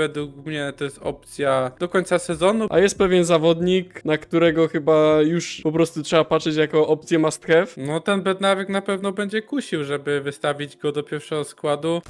według mnie to jest opcja do końca sezonu. A jest pewien zawodnik, na którego chyba już po prostu trzeba patrzeć jako opcję must have. No ten Bednarek na pewno będzie kusił, żeby wystawić go do pierwszego składu.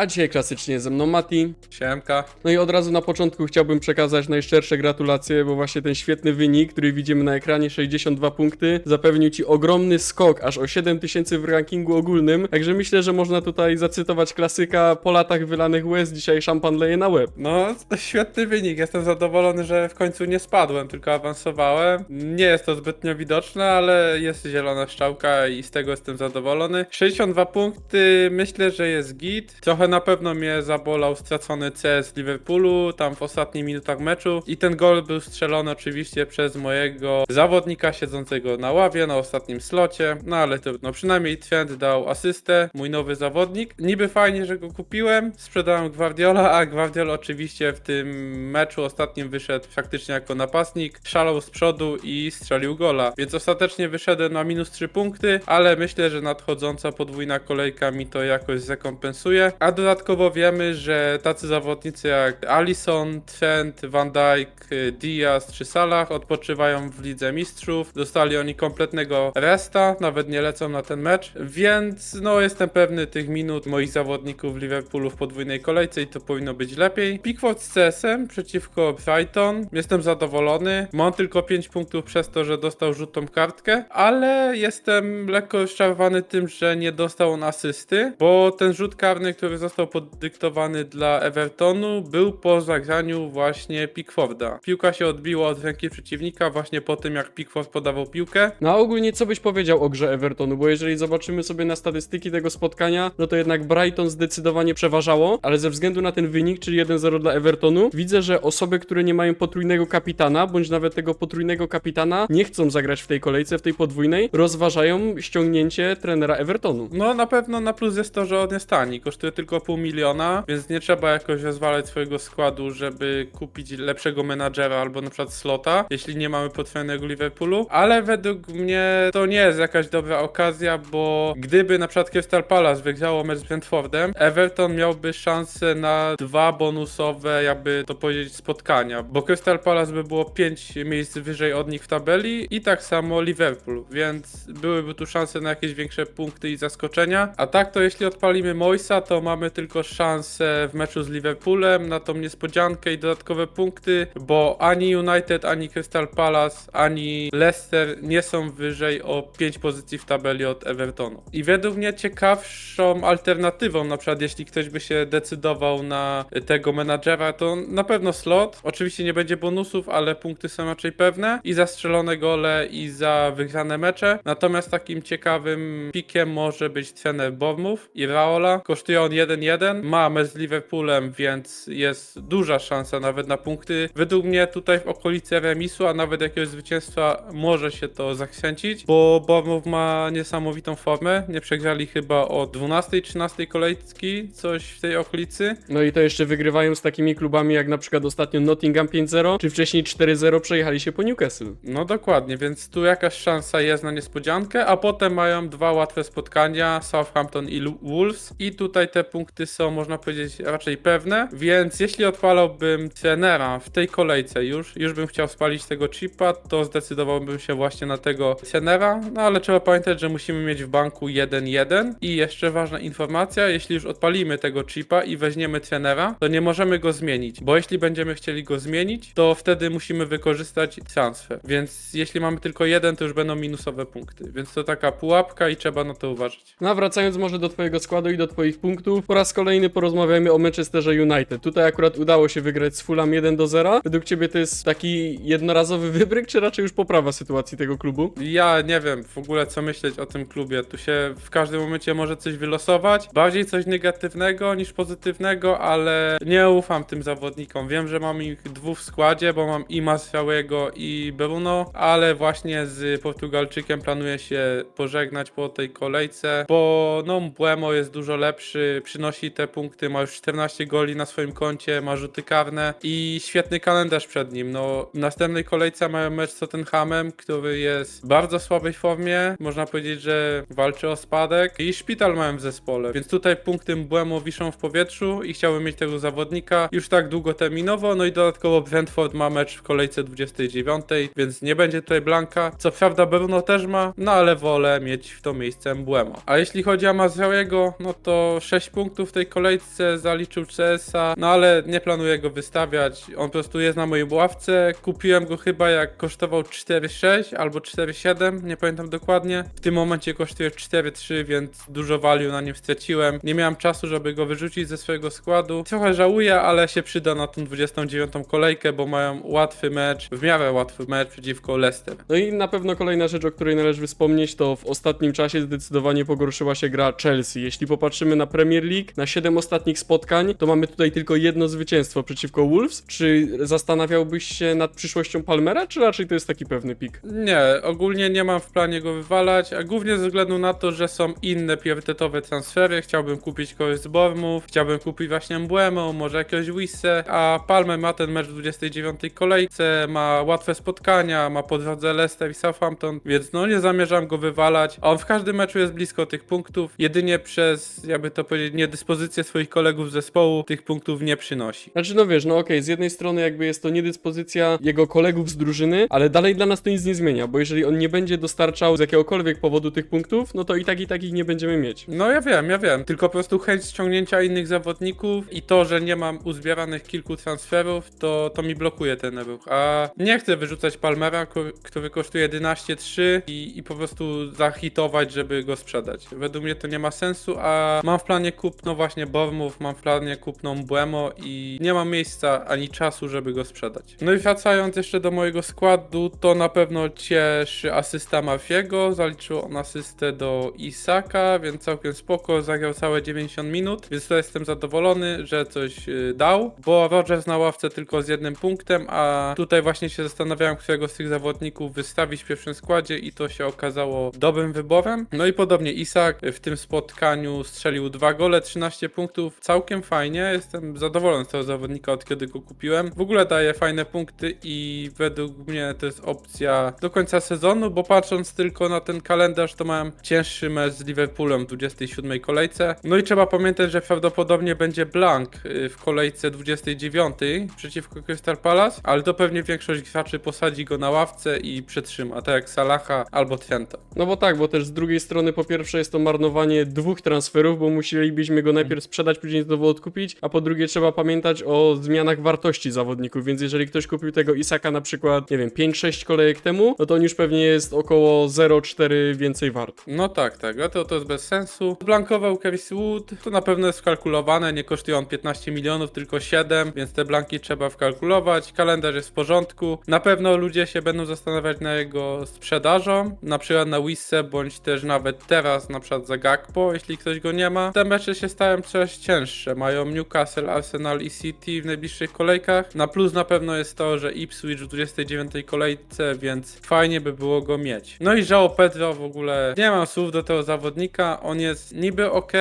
A dzisiaj klasycznie ze mną Mati. Siemka. No i od razu na początku chciałbym przekazać najszczersze gratulacje, bo właśnie ten świetny wynik, który widzimy na ekranie, 62 punkty, zapewnił ci ogromny skok, aż o 7000 w rankingu ogólnym. Także myślę, że można tutaj zacytować klasyka po latach wylanych łez, dzisiaj szampan leje na łeb. No, to świetny wynik. Jestem zadowolony, że w końcu nie spadłem, tylko awansowałem. Nie jest to zbytnio widoczne, ale jest zielona strzałka i z tego jestem zadowolony. 62 punkty, myślę, że jest git. Trochę na pewno mnie zabolał stracony CS Liverpoolu tam w ostatnich minutach meczu. I ten gol był strzelony oczywiście przez mojego zawodnika siedzącego na ławie na ostatnim slocie, no ale to no przynajmniej Trent dał asystę, mój nowy zawodnik. Niby fajnie, że go kupiłem, sprzedałem Guardiola, a Guardiola oczywiście w tym meczu ostatnim wyszedł faktycznie jako napastnik, szalał z przodu i strzelił gola, więc ostatecznie wyszedłem na minus 3 punkty, ale myślę, że nadchodząca podwójna kolejka mi to jakoś zrekompensuje, a dodatkowo wiemy, że tacy zawodnicy jak Alisson, Trent, Van Dijk, Diaz czy Salah odpoczywają w Lidze Mistrzów, dostali oni kompletnego resta, nawet nie lecą na ten mecz, więc no jestem pewny tych minut moich zawodników w Liverpoolu w podwójnej kolejce i to powinno być lepiej. Pickford z CS-em przeciwko Brighton, jestem zadowolony, mam tylko 5 punktów przez to, że dostał żółtą kartkę, ale jestem lekko rozczarowany tym, że nie dostał on asysty, bo ten rzut karny, który został podyktowany dla Evertonu był po zagraniu właśnie Pickforda. Piłka się odbiła od ręki przeciwnika właśnie po tym, jak Pickford podawał piłkę. No a ogólnie co byś powiedział o grze Evertonu, bo jeżeli zobaczymy sobie na statystyki tego spotkania, no to jednak Brighton zdecydowanie przeważało, ale ze względu na ten wynik, czyli 1-0 dla Evertonu, widzę, że osoby, które nie mają potrójnego kapitana, bądź nawet tego potrójnego kapitana, nie chcą zagrać w tej kolejce, w tej podwójnej, rozważają ściągnięcie trenera Evertonu. No na pewno na plus jest to, że on jest tani, kosztuje tylko pół miliona, więc nie trzeba jakoś rozwalać swojego składu, żeby kupić lepszego menadżera albo na przykład slota, jeśli nie mamy potwierdzionego Liverpoolu, ale według mnie to nie jest jakaś dobra okazja, bo gdyby na przykład Crystal Palace wygrało mecz z Brentfordem, Everton miałby szansę na dwa bonusowe, jakby to powiedzieć, spotkania, bo Crystal Palace by było 5 miejsc wyżej od nich w tabeli i tak samo Liverpool, więc byłyby tu szanse na jakieś większe punkty i zaskoczenia, a tak to jeśli odpalimy Moisa, to mamy tylko szansę w meczu z Liverpoolem na tą niespodziankę i dodatkowe punkty, bo ani United, ani Crystal Palace, ani Leicester nie są wyżej o 5 pozycji w tabeli od Evertonu. I według mnie ciekawszą alternatywą, na przykład jeśli ktoś by się decydował na tego menadżera, to na pewno slot. Oczywiście nie będzie bonusów, ale punkty są raczej pewne i za strzelone gole i za wygrane mecze. Natomiast takim ciekawym pikiem może być trener Bournemouth i Raola. Kosztuje on 1-1, ma mecz z Liverpoolem, więc jest duża szansa nawet na punkty. Według mnie tutaj w okolicy remisu, a nawet jakiegoś zwycięstwa może się to zakręcić, bo Bournemouth ma niesamowitą formę. Nie przegrali chyba od 12-13 kolejki, coś w tej okolicy. No i to jeszcze wygrywają z takimi klubami jak na przykład ostatnio Nottingham 5-0, czy wcześniej 4-0 przejechali się po Newcastle. No dokładnie, więc tu jakaś szansa jest na niespodziankę, a potem mają dwa łatwe spotkania, Southampton i Wolves i tutaj te punkty są, można powiedzieć, raczej pewne, więc jeśli odpalałbym trenera w tej kolejce już, już bym chciał spalić tego chipa, to zdecydowałbym się właśnie na tego trenera, no ale trzeba pamiętać, że musimy mieć w banku 1-1 i jeszcze ważna informacja, jeśli już odpalimy tego chipa i weźmiemy trenera, to nie możemy go zmienić, bo jeśli będziemy chcieli go zmienić, to wtedy musimy wykorzystać transfer, więc jeśli mamy tylko jeden, to już będą minusowe punkty, więc to taka pułapka i trzeba na to uważać. No wracając może do twojego składu i do twoich punktów, po raz kolejny porozmawiamy o Manchesterze United. Tutaj akurat udało się wygrać z Fulham 1 do 0. Według ciebie to jest taki jednorazowy wybryk, czy raczej już poprawa sytuacji tego klubu? Ja nie wiem w ogóle co myśleć o tym klubie. Tu się w każdym momencie może coś wylosować. Bardziej coś negatywnego niż pozytywnego, ale nie ufam tym zawodnikom. Wiem, że mam ich dwóch w składzie, bo mam i Masfiałego i Bruno, ale właśnie z Portugalczykiem planuję się pożegnać po tej kolejce, bo no Buemo jest dużo lepszy, przynajmniej przynosi te punkty, ma już 14 goli na swoim koncie, ma rzuty karne i świetny kalendarz przed nim. No, w następnej kolejce mają mecz z Tottenhamem, który jest w bardzo słabej formie, można powiedzieć, że walczy o spadek i szpital mają w zespole, więc tutaj punkty Mbłemo wiszą w powietrzu i chciałbym mieć tego zawodnika już tak długoterminowo, no i dodatkowo Brentford ma mecz w kolejce 29, więc nie będzie tutaj Blanka. Co prawda Bruno też ma, no ale wolę mieć w to miejsce Mbłemo. A jeśli chodzi o Mazrałego, no to 6 punktów w tej kolejce zaliczył CSA, no ale nie planuję go wystawiać, on po prostu jest na mojej ławce. Kupiłem go chyba jak kosztował 4,6 albo 4,7, nie pamiętam dokładnie. W tym momencie kosztuje 4,3, więc dużo value na nim straciłem. Nie miałem czasu, żeby go wyrzucić ze swojego składu. Trochę żałuję, ale się przyda na tą 29 kolejkę, bo mają łatwy mecz, w miarę łatwy mecz przeciwko Leicester. No i na pewno kolejna rzecz, o której należy wspomnieć, to w ostatnim czasie zdecydowanie pogorszyła się gra Chelsea. Jeśli popatrzymy na Premier League, na 7 ostatnich spotkań, to mamy tutaj tylko jedno zwycięstwo przeciwko Wolves. Czy zastanawiałbyś się nad przyszłością Palmera, czy raczej to jest taki pewny pik? Nie, ogólnie nie mam w planie go wywalać, a głównie ze względu na to, że są inne priorytetowe transfery. Chciałbym kupić kogoś z Bormów, chciałbym kupić właśnie Mbłemo, może jakiegoś Wisse, a Palmer ma ten mecz w 29 kolejce, ma łatwe spotkania, ma po drodze Leicester i Southampton, więc no nie zamierzam go wywalać. A on w każdym meczu jest blisko tych punktów, jedynie przez, jakby to powiedzieć, niedyspozycję swoich kolegów z zespołu tych punktów nie przynosi. Znaczy, no wiesz, no okej, z jednej strony jakby jest to niedyspozycja jego kolegów z drużyny, ale dalej dla nas to nic nie zmienia, bo jeżeli on nie będzie dostarczał z jakiegokolwiek powodu tych punktów, no to i tak i tak ich nie będziemy mieć. No ja wiem, ja wiem. Tylko po prostu chęć ściągnięcia innych zawodników i to, że nie mam uzbieranych kilku transferów, to, to mi blokuje ten ruch. A nie chcę wyrzucać Palmera, ko- który kosztuje 11,3 i, i po prostu zahitować, żeby go sprzedać. Według mnie to nie ma sensu, a mam w planie kupno właśnie Bormów, mam w planie kupno Błemo i nie mam miejsca ani czasu, żeby go sprzedać. No i wracając jeszcze do mojego składu, to na pewno cieszy asysta Mafiego, zaliczył on asystę do Isaka, więc całkiem spoko, zagrał całe 90 minut, więc to jestem zadowolony, że coś y, dał, bo Rogers na ławce tylko z jednym punktem, a tutaj właśnie się zastanawiałem, którego z tych zawodników wystawić w pierwszym składzie i to się okazało dobrym wyborem. No i podobnie Isak w tym spotkaniu strzelił dwa gole, 13 punktów, całkiem fajnie, jestem zadowolony z tego zawodnika od kiedy go kupiłem. W ogóle daje fajne punkty i według mnie to jest opcja do końca sezonu, bo patrząc tylko na ten kalendarz, to mam cięższy mecz z Liverpoolem w 27 kolejce. No i trzeba pamiętać, że prawdopodobnie będzie blank y, w kolejce 29 przeciwko Crystal Palace, ale to pewnie większość graczy posadzi go na ławce i przetrzyma, tak jak Salaha albo Trenta. No bo tak, bo też z drugiej strony po pierwsze jest to marnowanie dwóch transferów, bo musielibyśmy go najpierw sprzedać, później znowu odkupić, a po drugie trzeba pamiętać o zmianach wartości zawodników, więc jeżeli ktoś kupił tego Isaka na przykład, nie wiem, 5-6 kolejek temu, no to on już pewnie jest około 0,4 więcej wart. No tak, tak, a to, to jest bez sensu. Blankował Kevin Wood, to na pewno jest wkalkulowane, nie kosztuje on 15 milionów, tylko 7, więc te blanki trzeba wkalkulować. Kalendarz jest w porządku. Na pewno ludzie się będą zastanawiać na jego sprzedażą, na przykład na Wisse, bądź też nawet teraz, na przykład za Gakpo, jeśli ktoś go nie ma. Te mecze się stają coraz cięższe. Mają Newcastle, Arsenal i City w najbliższych kolejkach. Na plus na pewno jest to, że Ipswich w 29 kolejce, więc fajnie by było go mieć. No i João Pedro w ogóle nie mam słów do tego zawodnika. On jest niby ok,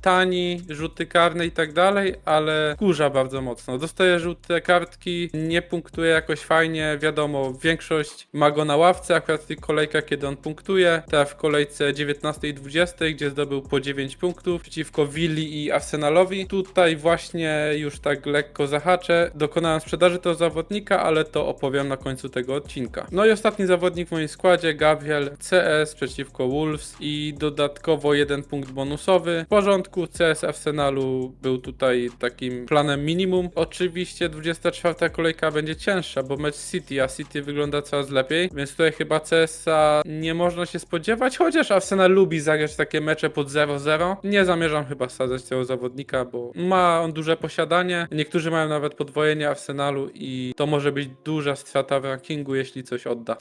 tani, rzuty karne i tak dalej, ale kurza bardzo mocno. Dostaje żółte kartki, nie punktuje jakoś fajnie. Wiadomo, większość ma go na ławce, akurat w tych kolejkach, kiedy on punktuje. Teraz w kolejce 19 i 20, gdzie zdobył po 9 punktów przeciwko Willi i Arsenalowi. Tutaj właśnie już tak lekko zahaczę. Dokonałem sprzedaży tego zawodnika, ale to opowiem na końcu tego odcinka. No i ostatni zawodnik w moim składzie, Gabriel CS przeciwko Wolves i dodatkowo jeden punkt bonusowy. W porządku, CS Arsenalu był tutaj takim planem minimum. Oczywiście 24 kolejka będzie cięższa, bo mecz City, a City wygląda coraz lepiej, więc tutaj chyba CS-a nie można się spodziewać, chociaż Arsenal lubi zagrać takie mecze pod 0-0. Nie zamierzam chyba sadzać tego zawodnika, bo ma on duże posiadanie. Niektórzy mają nawet podwojenie Arsenalu i to może być duża strata w rankingu, jeśli coś odda.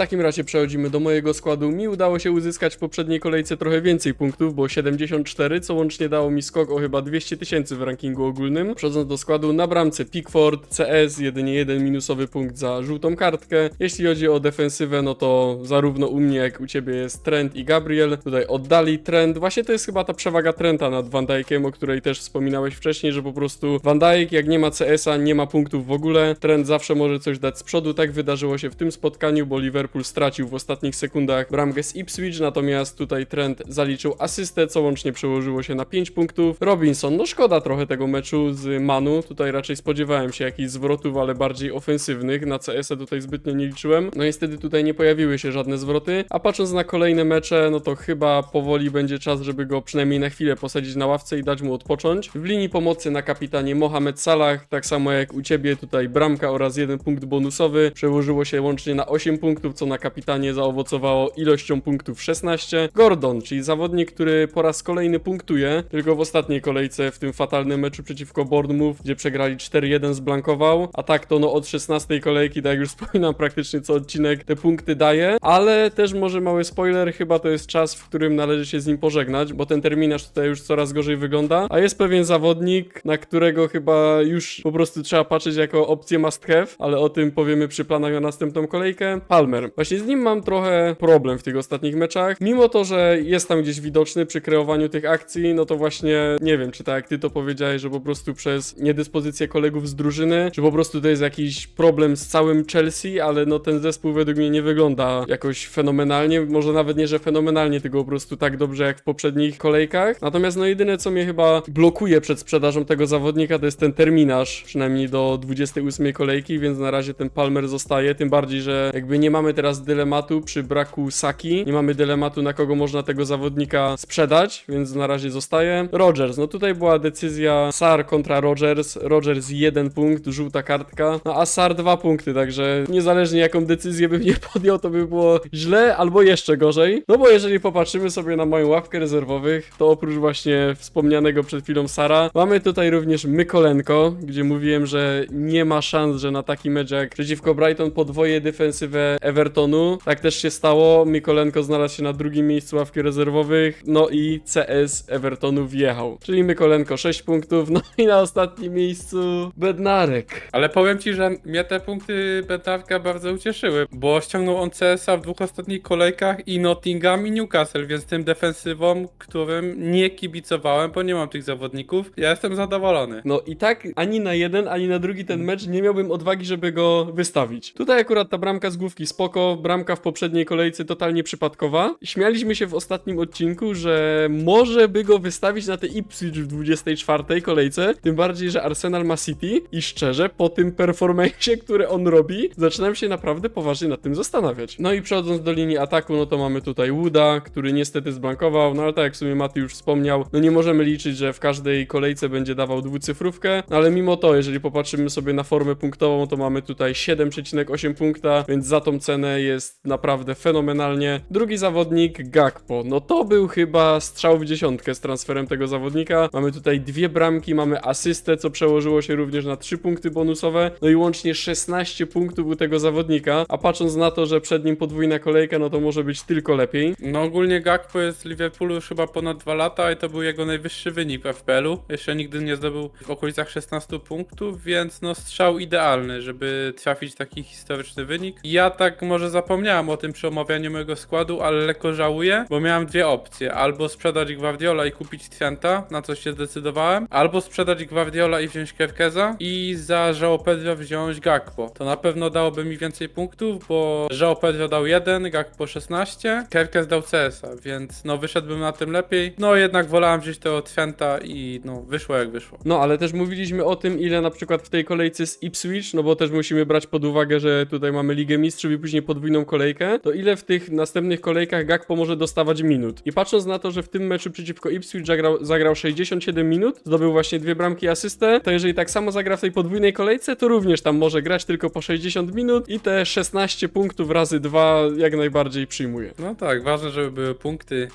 Takim razie przechodzimy do mojego składu. Mi udało się uzyskać w poprzedniej kolejce trochę więcej punktów, bo 74, co łącznie dało mi skok o chyba 200 tysięcy w rankingu ogólnym. Przechodząc do składu, na bramce Pickford, CS, jedynie jeden minusowy punkt za żółtą kartkę. Jeśli chodzi o defensywę, no to zarówno u mnie, jak u ciebie jest Trent i Gabriel. Tutaj oddali Trent. Właśnie to jest chyba ta przewaga Trenta nad Van Dijkiem, o której też wspominałeś wcześniej, że po prostu Van Dijk, jak nie ma CS-a, nie ma punktów w ogóle. Trent zawsze może coś dać z przodu. Tak wydarzyło się w tym spotkaniu, bo Liverpool stracił w ostatnich sekundach bramkę z Ipswich, natomiast tutaj Trent zaliczył asystę, co łącznie przełożyło się na 5 punktów. Robinson, no szkoda trochę tego meczu z Manu. Tutaj raczej spodziewałem się jakichś zwrotów, ale bardziej ofensywnych. Na CS-a tutaj zbytnio nie liczyłem. No niestety tutaj nie pojawiły się żadne zwroty. A patrząc na kolejne mecze, no to chyba powoli będzie czas, żeby go przynajmniej na chwilę posadzić na ławce i dać mu odpocząć. W linii pomocy na kapitanie Mohamed Salah, tak samo jak u ciebie, tutaj bramka oraz jeden punkt bonusowy. Przełożyło się łącznie na 8 punktów, co na kapitanie zaowocowało ilością punktów 16. Gordon, czyli zawodnik, który po raz kolejny punktuje, tylko w ostatniej kolejce w tym fatalnym meczu przeciwko Bournemouth, gdzie przegrali 4-1 zblankował, a tak to no od 16 kolejki, tak jak już wspominam, praktycznie co odcinek te punkty daje, ale też może mały spoiler, chyba to jest czas, w którym należy się z nim pożegnać, bo ten terminarz tutaj już coraz gorzej wygląda, a jest pewien zawodnik, na którego chyba już po prostu trzeba patrzeć jako opcję must have, ale o tym powiemy przy planach na następną kolejkę. Palmer. Właśnie z nim mam trochę problem w tych ostatnich meczach, mimo to, że jest tam gdzieś widoczny przy kreowaniu tych akcji, no to właśnie nie wiem, czy tak jak ty to powiedziałeś, że po prostu przez niedyspozycję kolegów z drużyny, czy po prostu to jest jakiś problem z całym Chelsea, ale no ten zespół według mnie nie wygląda jakoś fenomenalnie, może nawet nie, że fenomenalnie, tylko po prostu tak dobrze jak w poprzednich kolejkach. Natomiast no jedyne, co mnie chyba blokuje przed sprzedażą tego zawodnika, to jest ten terminarz, przynajmniej do 28 kolejki, więc na razie ten Palmer zostaje, tym bardziej, że jakby nie mamy teraz dylematu przy braku Saki, nie mamy dylematu na kogo można tego zawodnika sprzedać, więc na razie zostaje. Rogers, no tutaj była decyzja Sar kontra Rogers, Rogers jeden punkt, żółta kartka, no a Sar dwa punkty, także niezależnie jaką decyzję bym nie podjął, to by było źle albo jeszcze gorzej, no bo jeżeli popatrzymy sobie na moją ławkę rezerwowych, to oprócz właśnie wspomnianego przed chwilą Sara, mamy tutaj również Mykolenko, gdzie mówiłem, że nie ma szans, że na taki mecz jak przeciwko Brighton podwoje defensywę Evertonu, tak też się stało, Mykolenko znalazł się na drugim miejscu ławki rezerwowych, no i CS Evertonu wjechał, czyli Mykolenko 6 punktów, no i na ostatnim miejscu Bednarek. Ale powiem ci, że mnie te punkty Bednarka bardzo ucieszyły, bo ściągnął on CS-a w dwóch ostatnich kolejkach i Nottingham i Newcastle, więc tym defensywom, którym nie kibicowałem, bo nie mam tych zawodników, ja jestem zadowolony. No i tak ani na jeden, ani na drugi ten mecz nie miałbym odwagi, żeby go wystawić. Tutaj akurat ta bramka z główki spoko, bramka w poprzedniej kolejce totalnie przypadkowa. Śmialiśmy się w ostatnim odcinku, że może by go wystawić na te Ipswich w 24 kolejce, tym bardziej, że Arsenal ma City i szczerze, po tym performanceie, który on robi, zaczynam się naprawdę poważnie nad tym zastanawiać. No i przechodząc do linii ataku, no to mamy tutaj Wooda, który niestety zbankował, no ale tak jak w sumie Mati już wspomniał, no nie możemy liczyć, że w każdej kolejce będzie dawał dwucyfrówkę, no ale mimo to, jeżeli popatrzymy sobie na formę punktową, to mamy tutaj 7,8 punkta, więc za tą cenę jest naprawdę fenomenalnie. Drugi zawodnik, Gakpo, no to był chyba strzał w dziesiątkę z transferem tego zawodnika. Mamy tutaj dwie bramki, mamy asystę, co przełożyło się również na 3 punkty bonusowe, no i łącznie 16 punktów u tego zawodnika, a patrząc na to, że przed nim podwójna kolejka, no to może być tylko lepiej. No ogólnie Gakpo jest z Liverpoolu już chyba ponad 2 lata i to był jego najwyższy wynik w FPL-u. Jeszcze nigdy nie zdobył w okolicach 16 punktów, więc no strzał idealny, żeby trafić taki historyczny wynik. Ja tak może zapomniałem o tym przy omawianiu mojego składu, ale lekko żałuję, bo miałem dwie opcje. Albo sprzedać Guardiola i kupić Trenta, na co się zdecydowałem, albo sprzedać Guardiola i wziąć Kerkeza i za João Pedro wziąć Gakpo. To na pewno dałoby mi więcej punktów, bo João Pedro dał 1, Gakpo 16, Kerkez dał CS-a, więc no wyszedłbym na tym lepiej. No jednak wolałem wziąć tego Trenta i no wyszło jak wyszło. No, ale też mówiliśmy o tym, ile na przykład w tej kolejce z Ipswich, no bo też musimy brać pod uwagę, że tutaj mamy Ligę Mistrzów i później podwójną kolejkę, to ile w tych następnych kolejkach Gakpo może dostawać minut. I patrząc na to, że w tym meczu przeciwko Ipswich zagrał, zagrał 67 minut, zdobył właśnie dwie bramki i asystę, to jeżeli tak samo zagra w tej podwójnej kolejce, to również tam może grać tylko po 60 minut i te 16 punktów razy 2 jak najbardziej przyjmuje. No tak, ważne, żeby były punkty.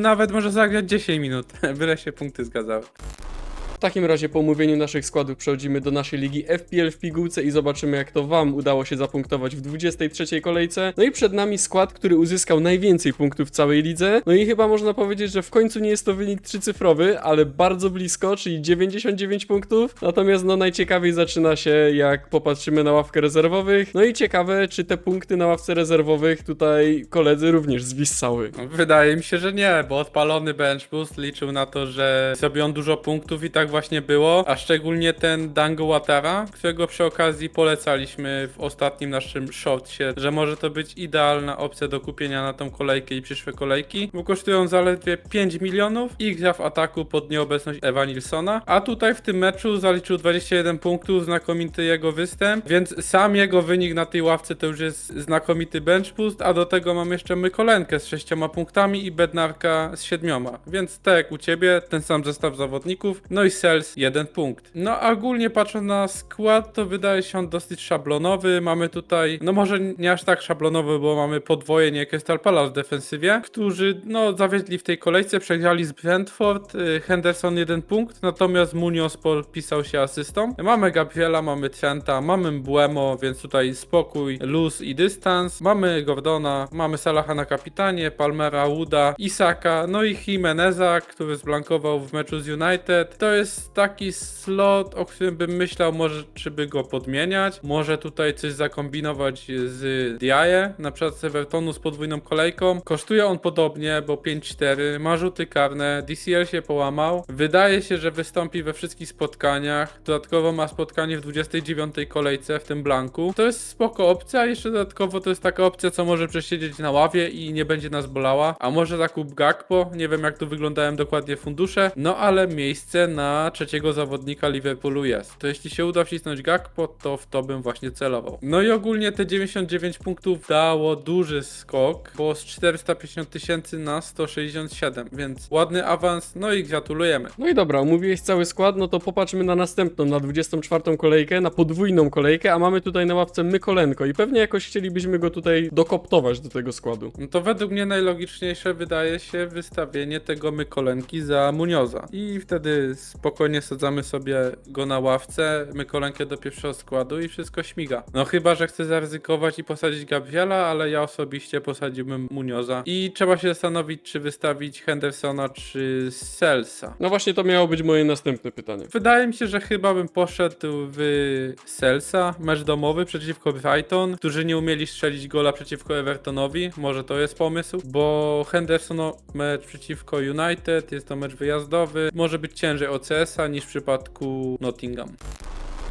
Nawet może zagrać 10 minut, byle się punkty zgadzały. Takim razie po omówieniu naszych składów przechodzimy do naszej ligi FPL w pigułce i zobaczymy jak to wam udało się zapunktować w 23 kolejce. No i przed nami skład, który uzyskał najwięcej punktów w całej lidze. No i chyba można powiedzieć, że w końcu nie jest to wynik trzycyfrowy, ale bardzo blisko, czyli 99 punktów. Natomiast no najciekawiej zaczyna się jak popatrzymy na ławkę rezerwowych. No i ciekawe, czy te punkty na ławce rezerwowych tutaj koledzy również zwissały. Wydaje mi się, że nie, bo odpalony bench boost liczył na to, że zrobi on dużo punktów i tak właśnie było, a szczególnie ten Dango Watara, którego przy okazji polecaliśmy w ostatnim naszym shortsie, że może to być idealna opcja do kupienia na tą kolejkę i przyszłe kolejki, bo kosztują zaledwie 5 milionów i gra w ataku pod nieobecność Ewa Nilsona, a tutaj w tym meczu zaliczył 21 punktów, znakomity jego występ, więc sam jego wynik na tej ławce to już jest znakomity bench boost, a do tego mam jeszcze Mykolenkę z 6 punktami i Bednarka z 7, więc tak jak u ciebie, ten sam zestaw zawodników, no i Sels 1 punkt. No a ogólnie patrząc na skład, to wydaje się on dosyć szablonowy, mamy tutaj, no może nie aż tak szablonowy, bo mamy podwoje nie Crystal Palace w defensywie, którzy no zawiedli w tej kolejce, przegrali z Brentford, y, Henderson 1 punkt, natomiast Munoz pisał się asystą. Mamy Gabriela, mamy Trenta, mamy Mbuemo, więc tutaj spokój, luz i dystans. Mamy Gordona, mamy Salaha na kapitanie, Palmera, Wooda, Isaka, no i Jimeneza, który zblankował w meczu z United. To jest taki slot, o którym bym myślał, może czy by go podmieniać, może tutaj coś zakombinować z Diaye, na przykład z Evertonu z podwójną kolejką. Kosztuje on podobnie, bo 5-4, ma rzuty karne, DCL się połamał. Wydaje się, że wystąpi we wszystkich spotkaniach. Dodatkowo ma spotkanie w 29 kolejce w tym blanku. To jest spoko opcja, jeszcze dodatkowo to jest taka opcja, co może przesiedzieć na ławie i nie będzie nas bolała. A może zakup Gakpo, nie wiem jak tu wyglądają dokładnie fundusze, no ale miejsce na trzeciego zawodnika Liverpoolu jest. To jeśli się uda wcisnąć Gakpo, to w to bym właśnie celował. No i ogólnie te 99 punktów dało duży skok, bo z 450 tysięcy na 167, więc ładny awans, no i gratulujemy. No i dobra, omówiłeś cały skład, no to popatrzmy na następną, na 24 kolejkę, na podwójną kolejkę, a mamy tutaj na ławce Mykolenko i pewnie jakoś chcielibyśmy go tutaj dokoptować do tego składu. No to według mnie najlogiczniejsze wydaje się wystawienie tego Mykolenki za Munioza. I wtedy spokojnie sadzamy sobie go na ławce, Mykolenkę do pierwszego składu i wszystko śmiga. No chyba, że chce zaryzykować i posadzić Gabriela, ale ja osobiście posadziłbym Munioza. I trzeba się zastanowić, czy wystawić Hendersona, czy Selsa. No właśnie to miało być moje następne pytanie. Wydaje mi się, że chyba bym poszedł w Selsa, mecz domowy przeciwko Brighton, którzy nie umieli strzelić gola przeciwko Evertonowi. Może to jest pomysł, bo Henderson no, mecz przeciwko United, jest to mecz wyjazdowy. Może być ciężej o Niż w przypadku Nottingham.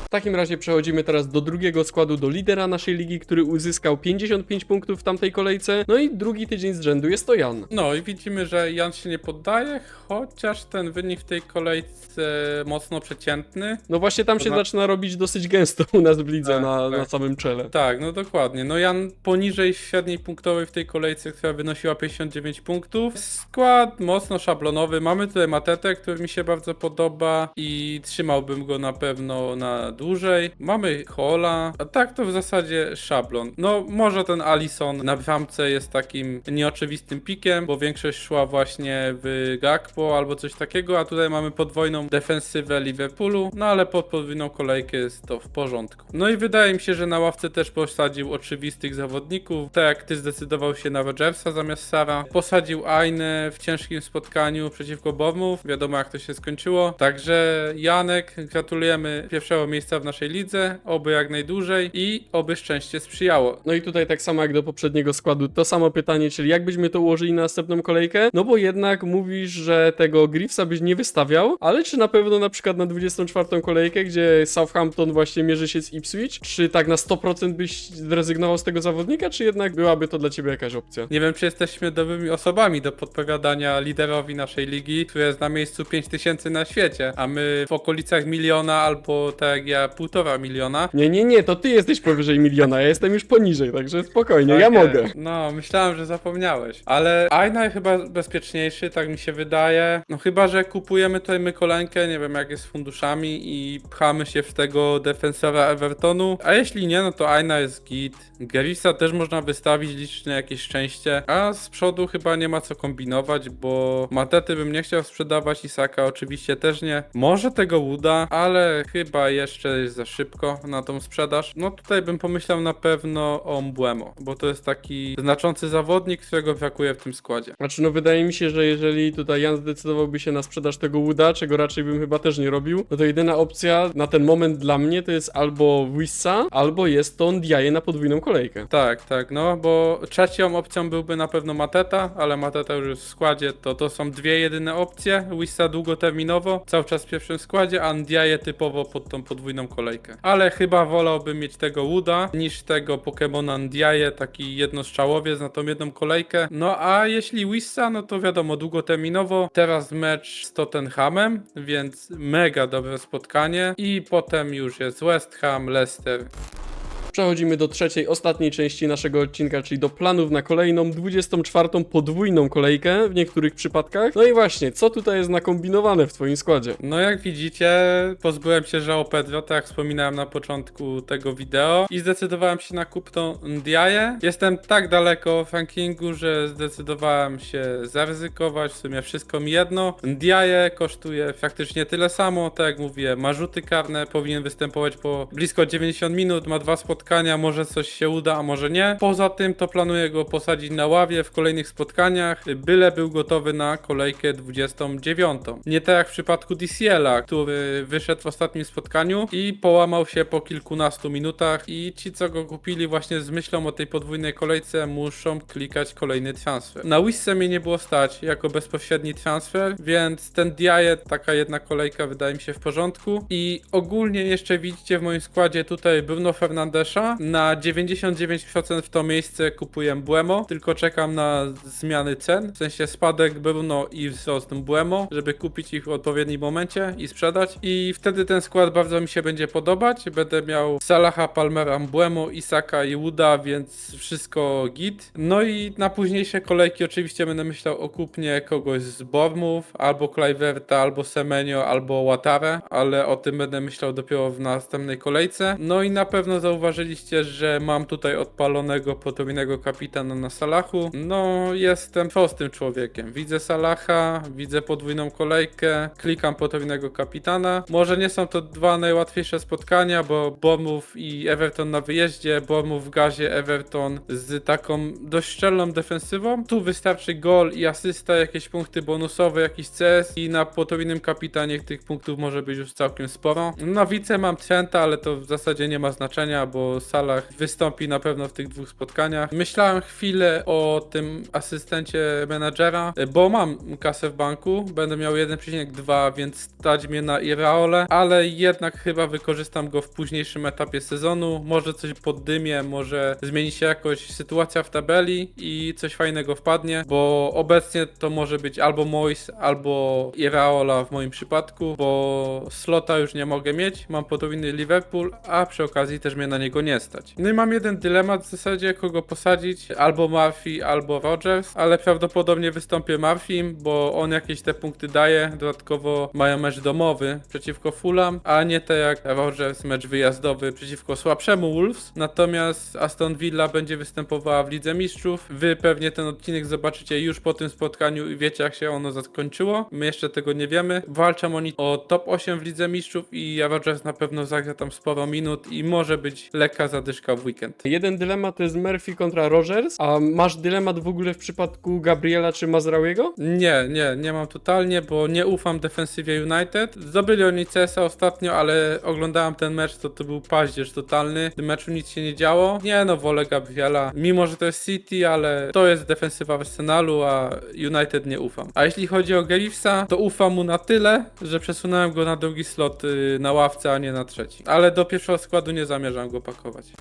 W takim razie przechodzimy teraz do drugiego składu, do lidera naszej ligi, który uzyskał 55 punktów w tamtej kolejce. No i drugi tydzień z rzędu jest to Jan. No i widzimy, że Jan się nie poddaje, chociaż ten wynik w tej kolejce mocno przeciętny. No właśnie tam się To na- zaczyna robić dosyć gęsto u nas w lidze Tak, na, tak. na samym czele. Tak, no dokładnie. No Jan poniżej średniej punktowej w tej kolejce, która wynosiła 59 punktów. Skład mocno szablonowy. Mamy tutaj Matetę, który mi się bardzo podoba i trzymałbym go na pewno na dłużej. Mamy Hola, a tak to w zasadzie szablon. No może ten Alison na bramce jest takim nieoczywistym pikiem, bo większość szła właśnie w Gakpo albo coś takiego, a tutaj mamy podwójną defensywę Liverpoolu, no ale pod podwójną kolejkę jest to w porządku. No i wydaje mi się, że na ławce też posadził oczywistych zawodników, tak jak ty zdecydował się na Rodgersa zamiast Sara. Posadził Ainę w ciężkim spotkaniu przeciwko Bournemouth, wiadomo jak to się skończyło. Także Janek, gratulujemy pierwszego miejsca w naszej lidze, oby jak najdłużej i oby szczęście sprzyjało. No i tutaj tak samo jak do poprzedniego składu, to samo pytanie, czyli jak byśmy to ułożyli na następną kolejkę? No bo jednak mówisz, że tego Griffsa byś nie wystawiał, ale czy na pewno na przykład na 24 kolejkę, gdzie Southampton właśnie mierzy się z Ipswich, czy tak na 100% byś zrezygnował z tego zawodnika, czy jednak byłaby to dla ciebie jakaś opcja? Nie wiem, czy jesteśmy dobrymi osobami do podpowiadania liderowi naszej ligi, który jest na miejscu 5000 na świecie, a my w okolicach miliona albo tak jak ja półtora miliona. Nie, nie, nie, to ty jesteś powyżej miliona, ja jestem już poniżej, także spokojnie, ja Okej, mogę. No, myślałem, że zapomniałeś. Ale Aina chyba bezpieczniejszy, tak mi się wydaje. No chyba, że kupujemy tutaj mykolenkę, nie wiem jak jest z funduszami i pchamy się w tego defensora Evertonu. A jeśli nie, no to Aina jest git. Gerisa też można wystawić, liczyć na jakieś szczęście. A z przodu chyba nie ma co kombinować, bo Matety bym nie chciał sprzedawać, Isaka oczywiście też nie. Może tego uda, ale chyba jeszcze jest za szybko na tą sprzedaż. No tutaj bym pomyślał na pewno o Mbuemo, bo to jest taki znaczący zawodnik, którego brakuje w tym składzie. Znaczy, no wydaje mi się, że jeżeli tutaj Jan zdecydowałby się na sprzedaż tego Wooda, czego raczej bym chyba też nie robił, no to jedyna opcja na ten moment dla mnie to jest albo Wissa, albo jest to Ndiaye na podwójną kolejkę. Tak, tak, no bo trzecią opcją byłby na pewno Mateta, ale Mateta już jest w składzie, to to są dwie jedyne opcje. Wissa długoterminowo, cały czas w pierwszym składzie, a Ndiaye typowo pod tą podwójną kolejkę. Ale chyba wolałbym mieć tego Wooda niż tego Pokemona Ndiaye, taki jednostrzałowiec na tą jedną kolejkę. No a jeśli Wissa, no to wiadomo, długoterminowo. Teraz mecz z Tottenhamem, więc mega dobre spotkanie i potem już jest West Ham, Leicester. Przechodzimy do trzeciej, ostatniej części naszego odcinka, czyli do planów na kolejną, 24. podwójną kolejkę w niektórych przypadkach. No i właśnie, co tutaj jest nakombinowane w twoim składzie? No jak widzicie, pozbyłem się Żao Pedro, tak jak wspominałem na początku tego wideo i zdecydowałem się na kupno Ndiaye. Jestem tak daleko w rankingu, że zdecydowałem się zaryzykować, w sumie wszystko mi jedno. Ndiaye kosztuje faktycznie tyle samo, tak jak mówię, ma rzuty karne, powinien występować po blisko 90 minut, ma dwa spotkania, może coś się uda, a może nie. Poza tym to planuję go posadzić na ławie w kolejnych spotkaniach, byle był gotowy na kolejkę 29. Nie tak jak w przypadku DCL-a, który wyszedł w ostatnim spotkaniu i połamał się po kilkunastu minutach i ci co go kupili właśnie z myślą o tej podwójnej kolejce muszą klikać kolejny transfer. Na Wisse mnie nie było stać jako bezpośredni transfer, więc ten Diaye, taka jedna kolejka wydaje mi się w porządku i ogólnie jeszcze widzicie w moim składzie tutaj Bruno Na 99% w to miejsce kupuję Buemo, tylko czekam na zmiany cen, w sensie spadek Bruno i wzrost Buemo, żeby kupić ich w odpowiednim momencie i sprzedać i wtedy ten skład bardzo mi się będzie podobać. Będę miał Salaha, Palmera, Buemo, Isaka i Uda, więc wszystko git. No i na późniejsze kolejki oczywiście będę myślał o kupnie kogoś z Bormów, albo Kluiverta, albo Semenio, albo Watare, ale o tym będę myślał dopiero w następnej kolejce. No i na pewno zauważyliście, że mam tutaj odpalonego potrójnego kapitana na Salachu. No, jestem prostym człowiekiem. Widzę Salaha, widzę podwójną kolejkę, klikam potrójnego kapitana. Może nie są to dwa najłatwiejsze spotkania, bo Bormów i Everton na wyjeździe, Bormów w gazie, Everton z taką dość szczelną defensywą. Tu wystarczy gol i asysta, jakieś punkty bonusowe, jakiś CS i na potrójnym kapitanie tych punktów może być już całkiem sporo. Na wice mam Trenta, ale to w zasadzie nie ma znaczenia, bo Salah wystąpi na pewno w tych dwóch spotkaniach. Myślałem chwilę o tym asystencie menadżera, bo mam kasę w banku, będę miał 1,2, więc stać mnie na Iraole, ale jednak chyba wykorzystam go w późniejszym etapie sezonu. Może coś poddymię, może zmieni się jakoś sytuacja w tabeli i coś fajnego wpadnie, bo obecnie to może być albo Mois, albo Iraola w moim przypadku, bo slota już nie mogę mieć, mam podwójny Liverpool, a przy okazji też mnie na niego nie stać. No i mam jeden dylemat w zasadzie, kogo posadzić, albo Murphy, albo Rogers, ale prawdopodobnie wystąpię Murphym, bo on jakieś te punkty daje, dodatkowo mają mecz domowy przeciwko Fulham, a nie tak jak Rogers, mecz wyjazdowy przeciwko słabszemu Wolves, natomiast Aston Villa będzie występowała w Lidze Mistrzów, wy pewnie ten odcinek zobaczycie już po tym spotkaniu i wiecie jak się ono zakończyło, my jeszcze tego nie wiemy, walczą oni o top 8 w Lidze Mistrzów i Rogers na pewno zagra tam sporo minut i może być lekka zadyszka w weekend. Jeden dylemat to jest Murphy kontra Rogers, a masz dylemat w ogóle w przypadku Gabriela czy Mazrawiego? Nie, nie, nie mam totalnie, bo nie ufam defensywie United. Zdobyli oni CS-a ostatnio, ale oglądałem ten mecz, to to był paździerz totalny. W tym meczu nic się nie działo. Nie no, wolę Gabriela. Mimo, że to jest City, ale to jest defensywa Arsenalu, a United nie ufam. A jeśli chodzi o Gerivsa, to ufam mu na tyle, że przesunąłem go na drugi slot y, na ławce, a nie na trzeci. Ale do pierwszego składu nie zamierzam go pakować zablokować.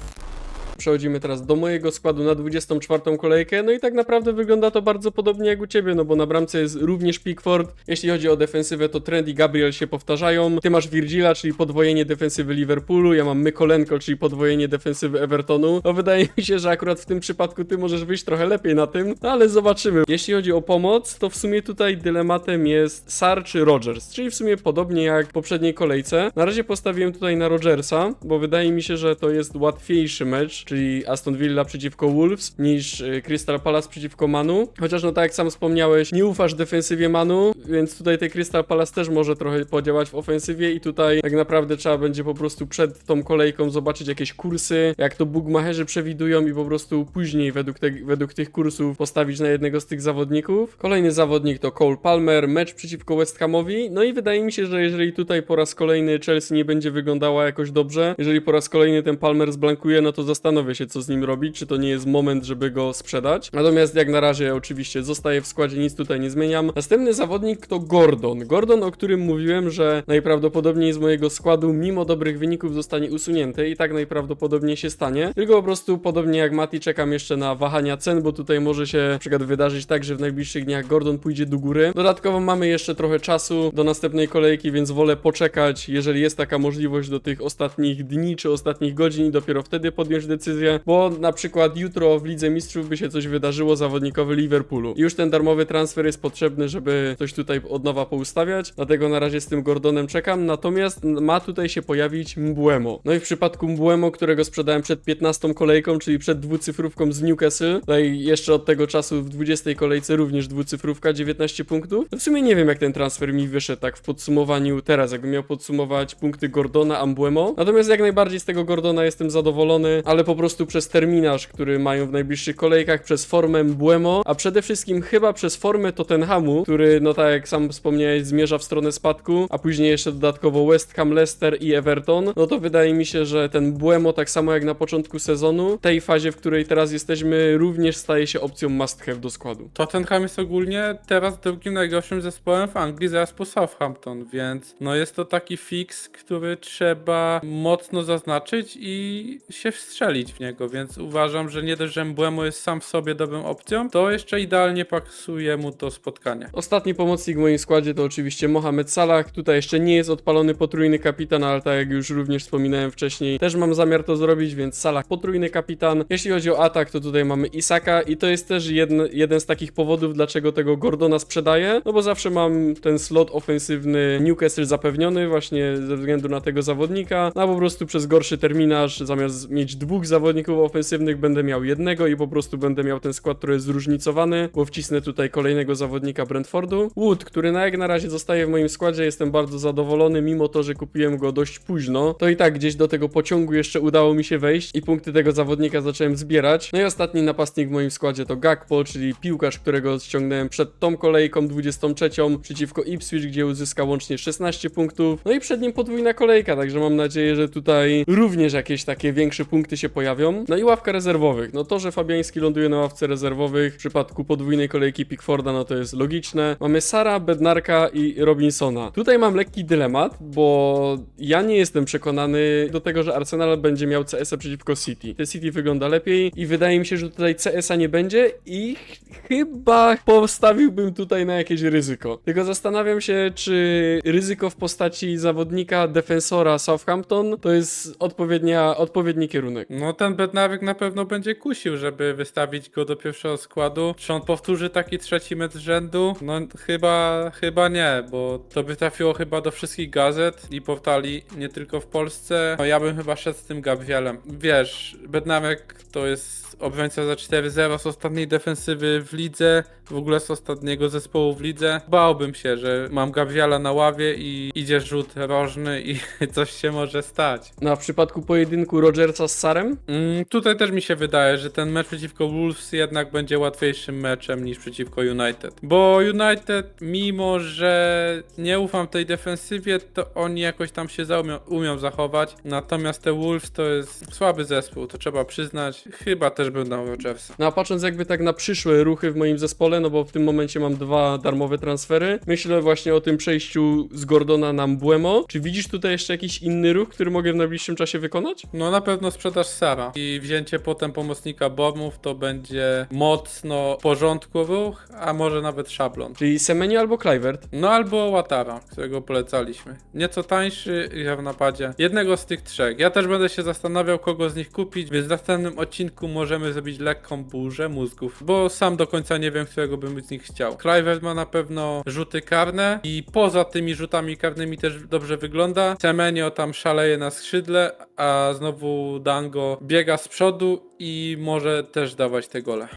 Przechodzimy teraz do mojego składu na 24 kolejkę, no i tak naprawdę wygląda to bardzo podobnie jak u ciebie, no bo na bramce jest również Pickford. Jeśli chodzi o defensywę, to Trent i Gabriel się powtarzają. Ty masz Virgila, czyli podwojenie defensywy Liverpoolu, ja mam Mykolenko, czyli podwojenie defensywy Evertonu. No wydaje mi się, że akurat w tym przypadku ty możesz wyjść trochę lepiej na tym, no ale zobaczymy. Jeśli chodzi o pomoc, to w sumie tutaj dylematem jest Sar czy Rogers, czyli w sumie podobnie jak w poprzedniej kolejce. Na razie postawiłem tutaj na Rogersa, bo wydaje mi się, że to jest łatwiejszy mecz, czyli Aston Villa przeciwko Wolves, niż y, Crystal Palace przeciwko Manu. Chociaż no tak jak sam wspomniałeś, nie ufasz defensywie Manu, więc tutaj tej Crystal Palace też może trochę podziałać w ofensywie i tutaj tak naprawdę trzeba będzie po prostu przed tą kolejką zobaczyć jakieś kursy, jak to bookmacherzy przewidują i po prostu później według, te, według tych kursów postawić na jednego z tych zawodników. Kolejny zawodnik to Cole Palmer, mecz przeciwko West Hamowi, no i wydaje mi się, że jeżeli tutaj po raz kolejny Chelsea nie będzie wyglądała jakoś dobrze, jeżeli po raz kolejny ten Palmer zblankuje, no to zastanowię się co z nim robić, czy to nie jest moment, żeby go sprzedać. Natomiast jak na razie oczywiście zostaje w składzie, nic tutaj nie zmieniam. Następny zawodnik to Gordon. Gordon, o którym mówiłem, że najprawdopodobniej z mojego składu, mimo dobrych wyników, zostanie usunięty i tak najprawdopodobniej się stanie. Tylko po prostu podobnie jak Mati czekam jeszcze na wahania cen, bo tutaj może się na przykład wydarzyć tak, że w najbliższych dniach Gordon pójdzie do góry. Dodatkowo mamy jeszcze trochę czasu do następnej kolejki, więc wolę poczekać, jeżeli jest taka możliwość do tych ostatnich dni czy ostatnich godzin i dopiero wtedy podjąć decyzję, bo na przykład jutro w Lidze Mistrzów by się coś wydarzyło zawodnikowi Liverpoolu. I już ten darmowy transfer jest potrzebny, żeby coś tutaj od nowa poustawiać, dlatego na razie z tym Gordonem czekam, natomiast ma tutaj się pojawić Mbuemo. No i w przypadku Mbuemo, którego sprzedałem przed 15 kolejką, czyli przed dwucyfrówką z Newcastle, tutaj jeszcze od tego czasu w 20 kolejce również dwucyfrówka, 19 punktów. No w sumie nie wiem jak ten transfer mi wyszedł tak w podsumowaniu teraz, jakbym miał podsumować punkty Gordona, Ambuemo. Natomiast jak najbardziej z tego Gordona jestem zadowolony, ale po prostu przez terminarz, który mają w najbliższych kolejkach, przez formę Mbuemo, a przede wszystkim chyba przez formę Tottenhamu, który no tak jak sam wspomniałeś zmierza w stronę spadku, a później jeszcze dodatkowo West Ham, Leicester i Everton, no to wydaje mi się, że ten Buemo tak samo jak na początku sezonu, tej fazie, w której teraz jesteśmy, również staje się opcją must have do składu. Tottenham jest ogólnie teraz drugim najgorszym zespołem w Anglii, zaraz po Southampton, więc no jest to taki fix, który trzeba mocno zaznaczyć i się wstrzelić w niego, więc uważam, że nie dość, że Mbeumo jest sam w sobie dobrą opcją, to jeszcze idealnie pasuje mu to spotkanie. Ostatni pomocnik w moim składzie to oczywiście Mohamed Salah. Tutaj jeszcze nie jest odpalony potrójny kapitan, ale tak jak już również wspominałem wcześniej, też mam zamiar to zrobić, więc Salah potrójny kapitan. Jeśli chodzi o atak, to tutaj mamy Isaka i to jest też jeden z takich powodów, dlaczego tego Gordona sprzedaję, no bo zawsze mam ten slot ofensywny Newcastle zapewniony właśnie ze względu na tego zawodnika, no a po prostu przez gorszy terminarz, zamiast mieć dwóch zawodników ofensywnych, będę miał jednego i po prostu będę miał ten skład, który jest zróżnicowany, bo wcisnę tutaj kolejnego zawodnika Brentfordu. Wood, który na jak na razie zostaje w moim składzie, jestem bardzo zadowolony, mimo to, że kupiłem go dość późno, to i tak gdzieś do tego pociągu jeszcze udało mi się wejść i punkty tego zawodnika zacząłem zbierać. No i ostatni napastnik w moim składzie to Gakpo, czyli piłkarz, którego ściągnąłem przed tą kolejką 23 przeciwko Ipswich, gdzie uzyskał łącznie 16 punktów. No i przed nim podwójna kolejka, także mam nadzieję, że tutaj również jakieś takie większe punkty się pojawią. No i ławka rezerwowych. No to, że Fabiański ląduje na ławce rezerwowych w przypadku podwójnej kolejki Pickforda, no to jest logiczne. Mamy Sara, Bednarka i Robinsona. Tutaj mam lekki dylemat, bo ja nie jestem przekonany do tego, że Arsenal będzie miał CS-a przeciwko City. Te City wygląda lepiej i wydaje mi się, że tutaj CS-a nie będzie i ch- chyba postawiłbym tutaj na jakieś ryzyko. Tylko zastanawiam się, czy ryzyko w postaci zawodnika defensora Southampton to jest odpowiednia, odpowiedni kierunek. No ten Bednarek na pewno będzie kusił, żeby wystawić go do pierwszego składu. Czy on powtórzy taki trzeci mecz z rzędu? No chyba, chyba nie, bo to by trafiło chyba do wszystkich gazet i portali, nie tylko w Polsce. No ja bym chyba szedł z tym Gabrielem. Wiesz, Bednarek to jest obrońca za 4-0 z ostatniej defensywy w lidze, w ogóle z ostatniego zespołu w lidze. Bałbym się, że mam Gabriela na ławie i idzie rzut rożny i coś się może stać. No a w przypadku pojedynku Rogersa z Sarem? Mm, tutaj też mi się wydaje, że ten mecz przeciwko Wolves jednak będzie łatwiejszym meczem niż przeciwko United. Bo United, mimo że nie ufam tej defensywie, to oni jakoś tam się zaumią, umią zachować. Natomiast te Wolves to jest słaby zespół, to trzeba przyznać. Chyba też bym dał Rogersa. No a patrząc jakby tak na przyszłe ruchy w moim zespole, no bo w tym momencie mam dwa darmowe transfery, myślę właśnie o tym przejściu z Gordona na Mbuemo. Czy widzisz tutaj jeszcze jakiś inny ruch, który mogę w najbliższym czasie wykonać? No na pewno sprzedaż Sara. I wzięcie potem pomocnika Bormów to będzie mocno w porządku ruch, a może nawet szablon. Czyli Semenyo albo Kluivert. No albo Łatara, którego polecaliśmy. Nieco tańszy i w napadzie. Jednego z tych trzech. Ja też będę się zastanawiał, kogo z nich kupić, więc w następnym odcinku możemy zrobić lekką burzę mózgów, bo sam do końca nie wiem, którego bym z nich chciał. Clivert ma na pewno rzuty karne i poza tymi rzutami karnymi też dobrze wygląda. Semenio tam szaleje na skrzydle, a znowu Dango biega z przodu i może też dawać te gole.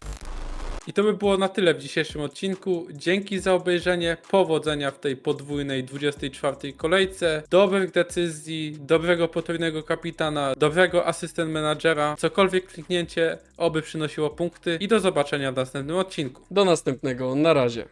I to by było na tyle w dzisiejszym odcinku. Dzięki za obejrzenie, powodzenia w tej podwójnej 24 kolejce, dobrych decyzji, dobrego potrójnego kapitana, dobrego asystent menadżera. Cokolwiek kliknięcie, oby przynosiło punkty i do zobaczenia w następnym odcinku. Do następnego, na razie.